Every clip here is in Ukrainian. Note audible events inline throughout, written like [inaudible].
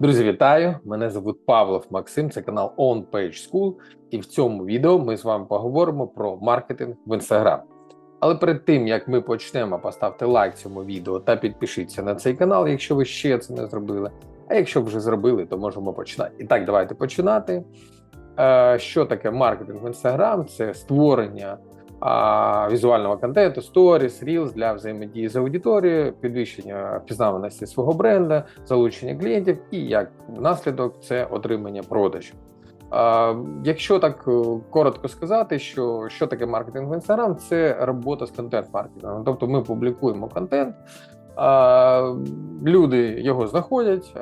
Друзі, вітаю! Мене звуть Павлов Максим. Це канал On Page School. І в цьому відео ми з вами поговоримо про маркетинг в Instagram. Але перед тим як ми почнемо, поставте лайк цьому відео та підпишіться на цей канал, якщо ви ще це не зробили. А якщо вже зробили, то можемо починати. І так, давайте починати. Е, Що таке маркетинг в Instagram? Це створення візуального контенту, сторіс, Reels для взаємодії з аудиторією, підвищення впізнаваності свого бренда, залучення клієнтів і як наслідок це отримання продажів. Якщо так е, коротко сказати, що що таке маркетинг в Instagram, це робота з контент-маркетингом. Тобто ми публікуємо контент, люди його знаходять,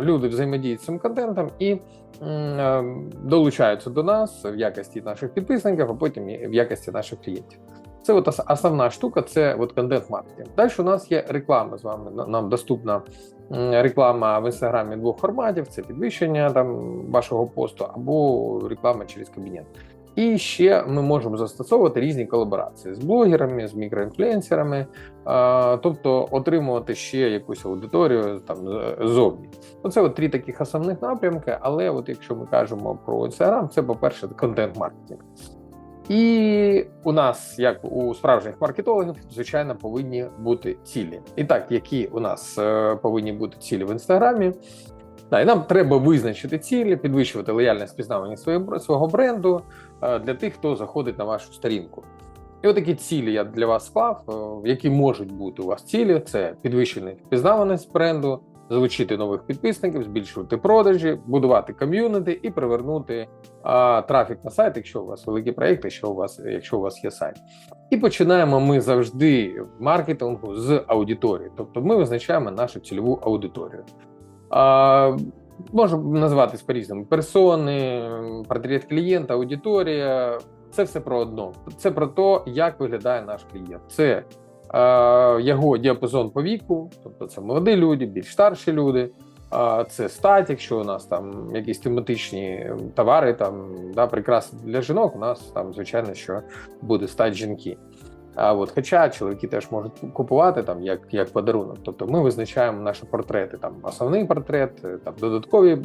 люди взаємодіють з цим контентом і е, долучаються до нас в якості наших підписників, а потім в якості наших клієнтів. Це от основна штука, це от контент-маркетинг. Далі у нас є реклама з вами. Нам доступна реклама в інстаграмі двох форматів: це підвищення там вашого посту або реклама через кабінет. І ще ми можемо застосовувати різні колаборації з блогерами, з мікроінфлюенсерами, тобто отримувати ще якусь аудиторію там з- ззовні. Оце от три таких основних напрямки. Але от якщо ми кажемо про Instagram, це по-перше, контент-маркетинг. І у нас, як у справжніх маркетологів, звичайно, повинні бути цілі. І так, які у нас е, повинні бути цілі в інстаграмі. Да, і нам треба визначити цілі, підвищувати лояльність пізнавання свого, бренду для тих, хто заходить на вашу сторінку. І отакі цілі я для вас склав, е, які можуть бути у вас цілі: це підвищення впізнаваність бренду, залучити нових підписників, збільшувати продажі, будувати ком'юніті і привернути а, трафік на сайт, якщо у вас великі проєкти, якщо у вас, якщо у вас є сайт. І починаємо ми завжди в маркетингу з аудиторії, тобто ми визначаємо нашу цільову аудиторію. А, Може називатись по-різному: персони, портрет клієнта, аудиторія. Це все про одно. Це про те, як виглядає наш клієнт. Це е, його діапазон по віку, тобто це молоді люди, більш старші люди. Це стать, якщо у нас там якісь тематичні товари, там да, прикраси для жінок, у нас там, звичайно, що буде стать жінки. А от, хоча чоловіки теж можуть купувати там як, як подарунок. Тобто ми визначаємо наші портрети, там основний портрет, там додаткові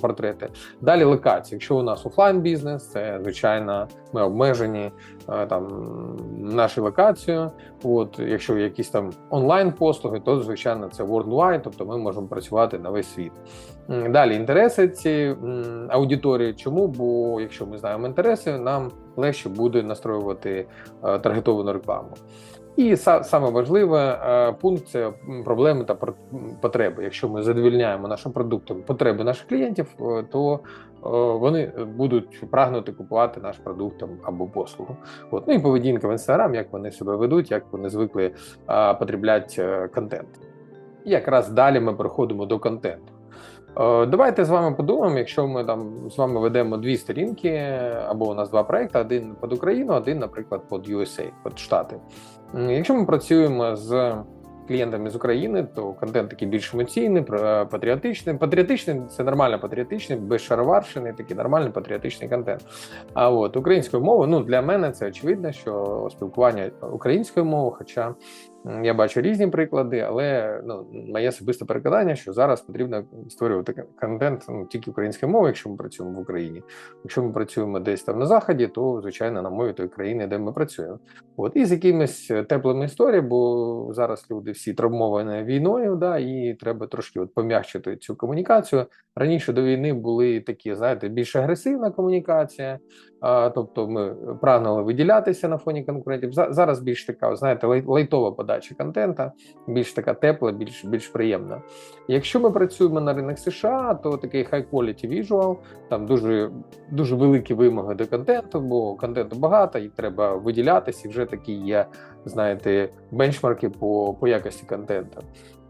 портрети. Далі локації. Якщо у нас офлайн бізнес, це звичайно ми обмежені е, там нашу локацію. От, якщо якісь там онлайн послуги, то звичайно це worldwide, тобто ми можемо працювати на весь світ. Далі інтереси ці аудиторії. Чому? Бо якщо ми знаємо інтереси, нам легше буде настроювати е, таргетовану рекламу. І са- саме важливе е, пункт це проблеми та потреби. Якщо ми задовільняємо нашим продуктом потреби наших клієнтів, е, то е, вони будуть прагнути купувати наш продукт або послугу. От. Ну і поведінка в інстаграм, як вони себе ведуть, як вони звикли потребляти е, контент. І якраз далі ми переходимо до контенту. Е, Давайте з вами подумаємо, якщо ми там з вами ведемо дві сторінки, або у нас два проекти: один під Україну, один, наприклад, під USA, під Штати. Якщо ми працюємо з клієнтами з України, то контент такий більш емоційний, патріотичний. Патріотичний це нормально патріотичний, без шароварщини, такий нормальний патріотичний контент. А от українською мовою, ну для мене це очевидно, що спілкування українською мовою, хоча я бачу різні приклади, але ну моє особисте переконання, що зараз потрібно створювати контент ну, тільки українською мовою, якщо ми працюємо в Україні. Якщо ми працюємо десь там на заході, то звичайно на мові тої країни, де ми працюємо. От і з якимись е, теплими історіями, бо зараз люди всі травмовані війною, да, і треба трошки от пом'якшити цю комунікацію. Раніше до війни були такі, знаєте, більш агресивна комунікація, а, тобто ми прагнули виділятися на фоні конкурентів. Зараз більш така, знаєте, лайтова подача контента, більш така тепла, більш більш приємна. Якщо ми працюємо на ринок США, то такий high quality visual, там дуже дуже великі вимоги до контенту, бо контенту багато, і треба виділятися, і вже такі є, знаєте, бенчмарки по, по якості контенту.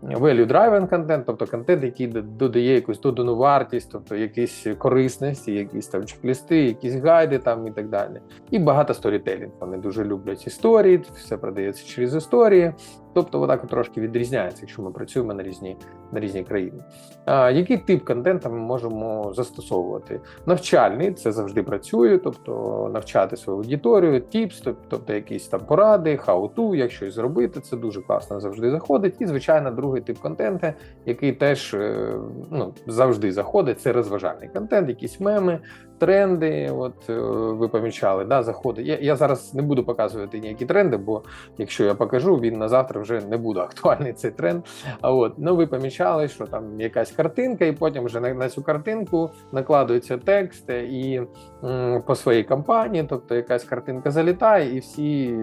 Value driven контент, тобто контент, який додає якусь додану вартість, тобто якісь корисності, якісь там чек-лісти, якісь гайди там і так далі. І багато сторітелінг. Вони дуже люблять історії, все продається через історії. Тобто, от трошки відрізняється, якщо ми працюємо на різні на різні країни. А, Який тип контенту ми можемо застосовувати? Навчальний це завжди працює, тобто навчати свою аудиторію, тіпс, тобто якісь там поради, how-to, як щось зробити. Це дуже класно завжди заходить. І звичайно, другий тип контенту, який теж е, ну, завжди заходить, це розважальний контент, якісь меми, тренди. От е, ви помічали, да, заходить. Я я зараз не буду показувати ніякі тренди, бо якщо я покажу, він на завтра вже не буде актуальний цей тренд. А от ну ви помічали, що там якась картинка, і потім вже на, на цю картинку накладується текст і м, по своїй кампанії, тобто якась картинка залітає, і всі.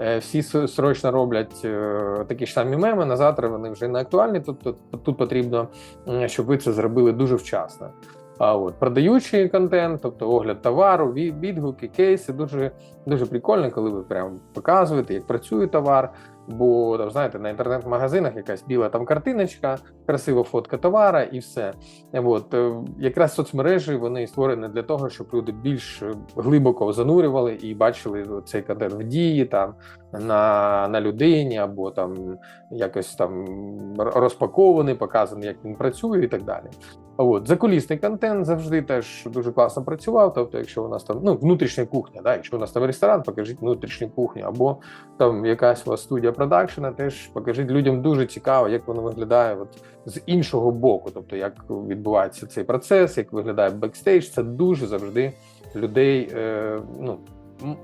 е, Всі срочно роблять е, такі ж самі меми. На завтра вони вже не актуальні. Тобто тут потрібно, щоб ви це зробили дуже вчасно. А от продаючий контент, тобто огляд товару, ві- відгуки, кейси, дуже дуже прикольно, коли ви прям показуєте, як працює товар. Бо там знаєте, на інтернет-магазинах якась біла там картиночка, красива фотка товара і все. От е, якраз соцмережі вони створені для того, щоб люди більш глибоко занурювали і бачили цей контент в дії там на на людині, або там якось там розпакований, показаний, як він працює, і так далі. От закулісний контент завжди теж дуже класно працював. Тобто, якщо у нас там ну внутрішня кухня, да, якщо у нас там ресторан, покажіть внутрішню кухню, або там якась у вас студія продакшена, теж покажіть людям дуже цікаво, як воно виглядає от, з іншого боку. Тобто, як відбувається цей процес, як виглядає бекстейдж, це дуже завжди людей е, ну,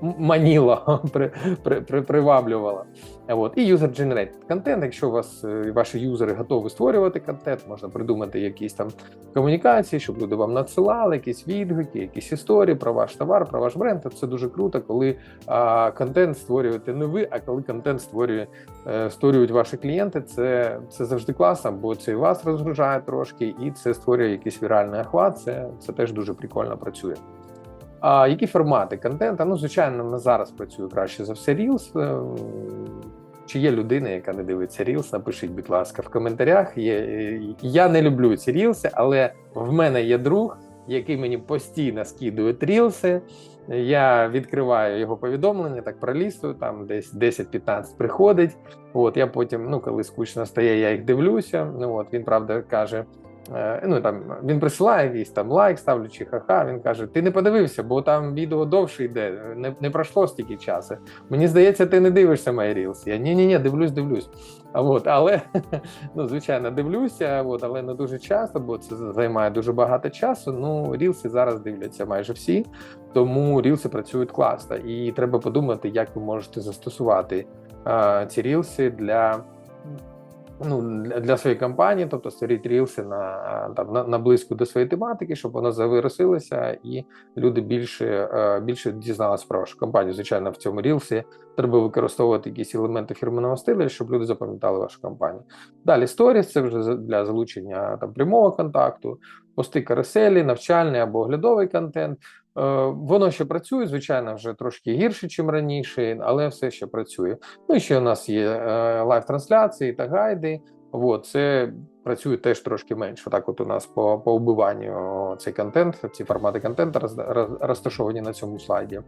маніло, [laughs] при, при, при, приваблювало. От. І user-generated контент. Якщо у вас е, ваші юзери готові створювати контент, можна придумати якісь там комунікації, щоб люди вам надсилали, якісь відгуки, якісь історії про ваш товар, про ваш бренд. Це дуже круто, коли а, контент створюєте не ви, а коли контент створює, е, створюють ваші клієнти. Це це завжди класно, бо це і вас розгружає трошки, і це створює якийсь віральний охват. Це, Це теж дуже прикольно працює. А які формати контенту? Ну, звичайно, на зараз працює краще за все Reels. Е, Чи є людина, яка не дивиться Reels, Напишіть, будь ласка, в коментарях. Є, Я не люблю ці рілси, але в мене є друг, який мені постійно скидує рілси. Я відкриваю його повідомлення, так пролістую, там десь 10-15 приходить. От я потім, ну коли скучно стає, я їх дивлюся. Ну от він правда каже. Е, ну там він присилає якийсь там лайк, ставлячи ха-ха, Він каже: Ти не подивився, бо там відео довше йде, не не пройшло стільки часу. Мені здається, ти не дивишся мої Reels. Я ні, ні, ні, дивлюсь, дивлюсь. А от, але [laughs] ну звичайно дивлюся, от, але не дуже часто, бо це займає дуже багато часу. Ну рілси зараз дивляться майже всі, тому рілси працюють класно, і треба подумати, як ви можете застосувати а, ці рілси для ну, для своєї компанії, тобто створіть рілси на там на, на близьку до своєї тематики, щоб воно завиросилося, і люди більше е, більше дізналися про вашу компанію. Звичайно, в цьому рілсі треба використовувати якісь елементи фірменного стилю, щоб люди запам'ятали вашу компанію. Далі сторіс це вже для залучення там прямого контакту, пости каруселі, навчальний або оглядовий контент. Е, воно ще працює, звичайно, вже трошки гірше, ніж раніше, але все ще працює. Ну і ще у нас є е, лайв-трансляції та гайди. От, це працює теж трошки менше. Так, от у нас по по вбиванню цей контент, ці формати контенту роз, роз, розташовані на цьому слайді.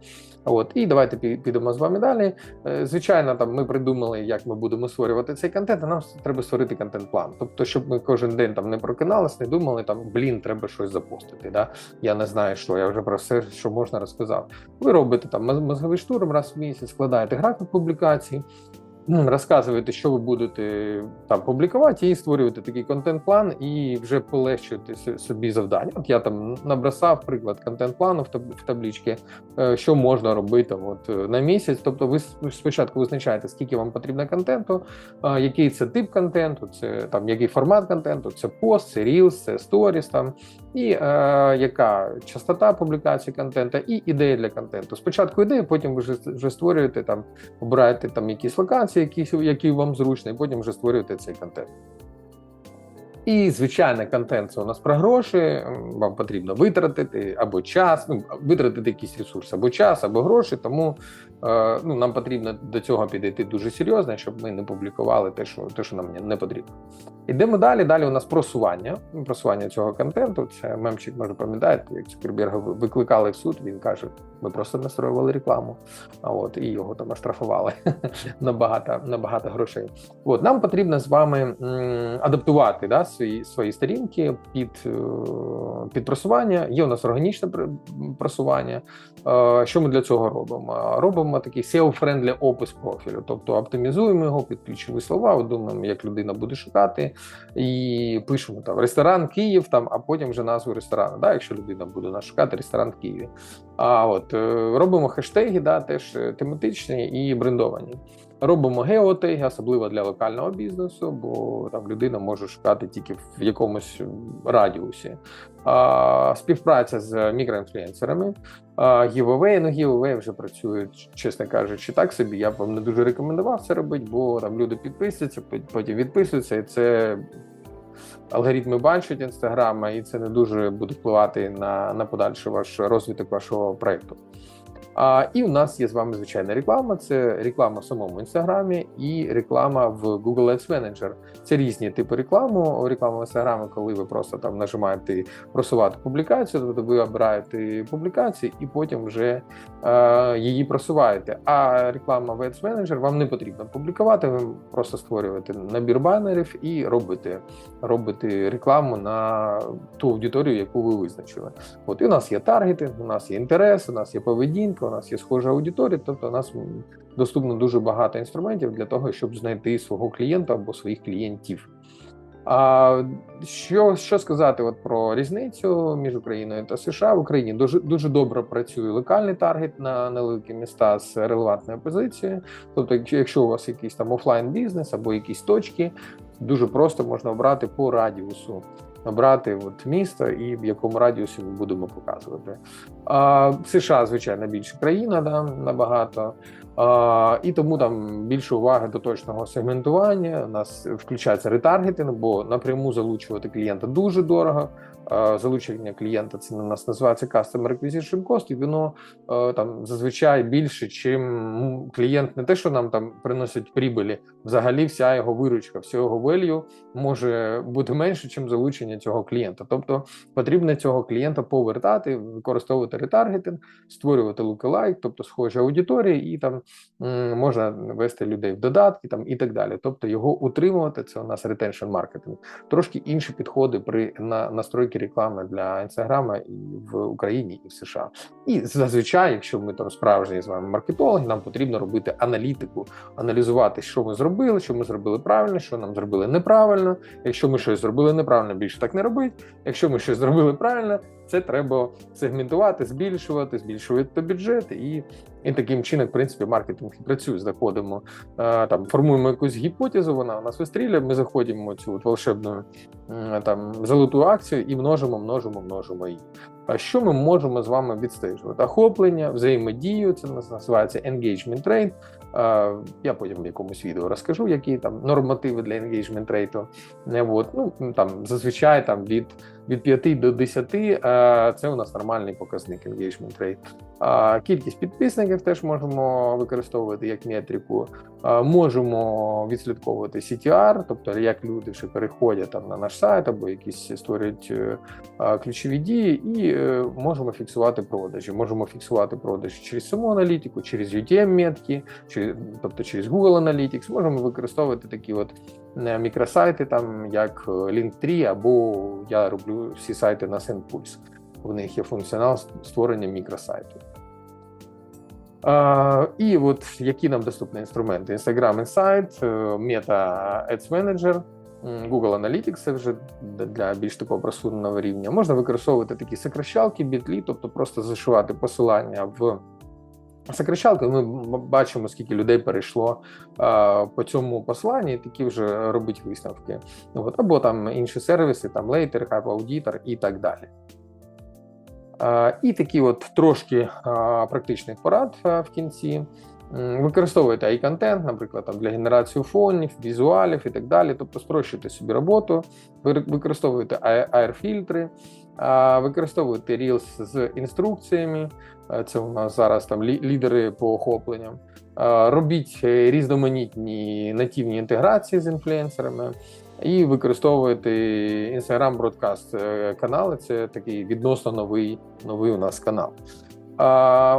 От і давайте підемо з вами далі. Е, звичайно, там ми придумали, як ми будемо створювати цей контент. а Нам треба створити контент-план. Тобто, щоб ми кожен день там не прокиналися, не думали, там блін, треба щось запустити. Да? Я не знаю, що я вже про все, що можна розказав. Ви робите там мозговий штурм раз в місяць, складаєте графік публікацій. Розказуєте, що ви будете там публікувати, і створювати такий контент-план, і вже полегшуєте собі завдання. От я там набросав приклад контент-плану в таблічці, е, що можна робити от е, на місяць. Тобто, ви спочатку визначаєте, скільки вам потрібно контенту, який це тип контенту, це там який формат контенту, це пост, це Reels, це сторіс там, і е, яка частота публікації контенту, і ідея для контенту. Спочатку ідея, потім ви вже створюєте там, обираєте там якісь локації, які, які вам зручні, і потім вже створюєте цей контент. І, звичайно, контент це у нас про гроші. Вам потрібно витратити або час, ну, витратити якийсь ресурс, або час, або гроші. Тому е, ну нам потрібно до цього підійти дуже серйозно, щоб ми не публікували те, що те, що нам не потрібно. Ідемо далі. Далі у нас просування. Просування цього контенту. Це мемчик, може пам'ятаєте, як Цукерберга викликали в суд. Він каже: ми просто настроювали рекламу. А от і його там оштрафували [laughs] на багато, на багато грошей. От нам потрібно з вами адаптувати да, свої свої сторінки під е, під просування. Є у нас органічне просування. Е, Що ми для цього робимо? Робимо такий SEO-friendly опис профілю, тобто оптимізуємо його під ключові слова, думаємо, як людина буде шукати, і пишемо там ресторан Київ, там, а потім вже назву ресторану. Да, Якщо людина буде нас шукати, ресторан в Києві. А от е, робимо хештеги, да, теж тематичні і брендовані. Робимо геотеги, особливо для локального бізнесу, бо там людина може шукати тільки в якомусь радіусі. А, Співпраця з мікроінфлюенсерами, гівовей, ну гівовей вже працюють, чесно кажучи, так собі. Я б вам не дуже рекомендував це робити, бо там люди підписуються, потім відписуються, і це. Алгоритми бачать інстаграма, і це не дуже буде впливати на на подальший ваш розвиток вашого проекту. А, І у нас є з вами звичайна реклама. Це реклама в самому інстаграмі і реклама в Google Ads Manager. Це різні типи реклами. Реклама в інстаграмі, коли ви просто там нажимаєте просувати публікацію, тобто ви обираєте публікації і потім вже е, її просуваєте. А реклама в Ads Manager вам не потрібно публікувати. Ви просто створюєте набір банерів і робите робите рекламу на ту аудиторію, яку ви визначили. От і у нас є таргетинг, у нас є інтерес, у нас є поведінка у нас є схожа аудиторія, тобто у нас доступно дуже багато інструментів для того, щоб знайти свого клієнта або своїх клієнтів. А що що сказати от про різницю між Україною та США в Україні дуже дуже добре працює локальний таргет на невеликі міста з релевантною позицією. Тобто, якщо у вас якийсь там офлайн бізнес або якісь точки, дуже просто можна обрати по радіусу обрати от місто і в якому радіусі ми будемо показувати. А, США, звичайно, більша країна, да, набагато. А, І тому там більше уваги до точного сегментування. У нас включається ретаргетинг, бо напряму залучувати клієнта дуже дорого залучення клієнта. Це на нас називається Customer Acquisition Cost, і воно там зазвичай більше, чим клієнт не те, що нам там приносить прибилі, взагалі вся його виручка, все його value може бути менше, чим залучення цього клієнта. Тобто потрібно цього клієнта повертати, використовувати ретаргетинг, створювати lookalike, тобто схожі аудиторії, і там можна вести людей в додатки там і так далі. Тобто його утримувати. Це у нас retention маркетинг. Трошки інші підходи при на настройки реклами для інстаграма і в Україні, і в США. І зазвичай, якщо ми там справжні з вами маркетологи, нам потрібно робити аналітику, аналізувати, що ми зробили, що ми зробили правильно, що нам зробили неправильно. Якщо ми щось зробили неправильно, більше так не робить. Якщо ми щось зробили правильно, це треба сегментувати, збільшувати, збільшувати бюджет, і і таким чином, в принципі, маркетинг працює. Заходимо там, формуємо якусь гіпотезу. Вона у нас вистрілює. Ми заходимо цю от волшебну там золоту акцію і множимо, множимо, множимо її. А що ми можемо з вами відстежувати? Охоплення, взаємодію, це називається engagement rate. Я потім в якомусь відео розкажу, які там нормативи для engagement rate. Ну, там Зазвичай там від від 5 до 10 це у нас нормальний показник engagement rate. Кількість підписників теж можемо використовувати як метрику. Можемо відслідковувати CTR, тобто як люди вже переходять там на наш сайт або якісь створюють е, ключові дії, і е, можемо фіксувати продажі. Можемо фіксувати продажі через саму аналітику, через UTM-метки, тобто через Google Analytics. Можемо використовувати такі от мікросайти, там як Linktree, або я роблю всі сайти на SendPulse. В них є функціонал створення мікросайту. І от які нам доступні інструменти: Instagram Insight, Meta Ads Manager, Google Analytics це вже для більш такого просуненого рівня. Можна використовувати такі сокращалки, бітлі, тобто просто зашивати посилання в сокращалку. Ми бачимо, скільки людей перейшло uh, по цьому посиланні, і такі вже робить висновки. От, Або там інші сервіси, там Later, Hype Auditor і так далі. І такі от трошки практичних порад в кінці. Використовуйте і контент, наприклад, там для генерації фонів, візуалів і так далі. Тобто спрощуйте собі роботу, використовуйте AR-фільтри, А, Використовуйте Reels з інструкціями. Е, Це у нас зараз там лідери по охопленням. Е, Робіть е, різноманітні нативні інтеграції з інфлюенсерами і використовуйте Instagram Broadcast е, канали. Це такий відносно новий, новий у нас канал.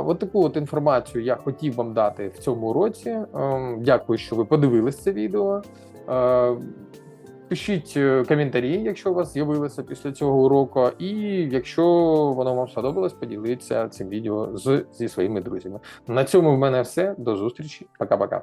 От таку от інформацію я хотів вам дати в цьому році. Ем, Дякую, що ви подивились це відео. Пишіть е, коментарі, якщо у вас з'явилося після цього уроку, і якщо воно вам сподобалось, поділіться цим відео з, зі своїми друзями. На цьому в мене все. До зустрічі. Пока-пока.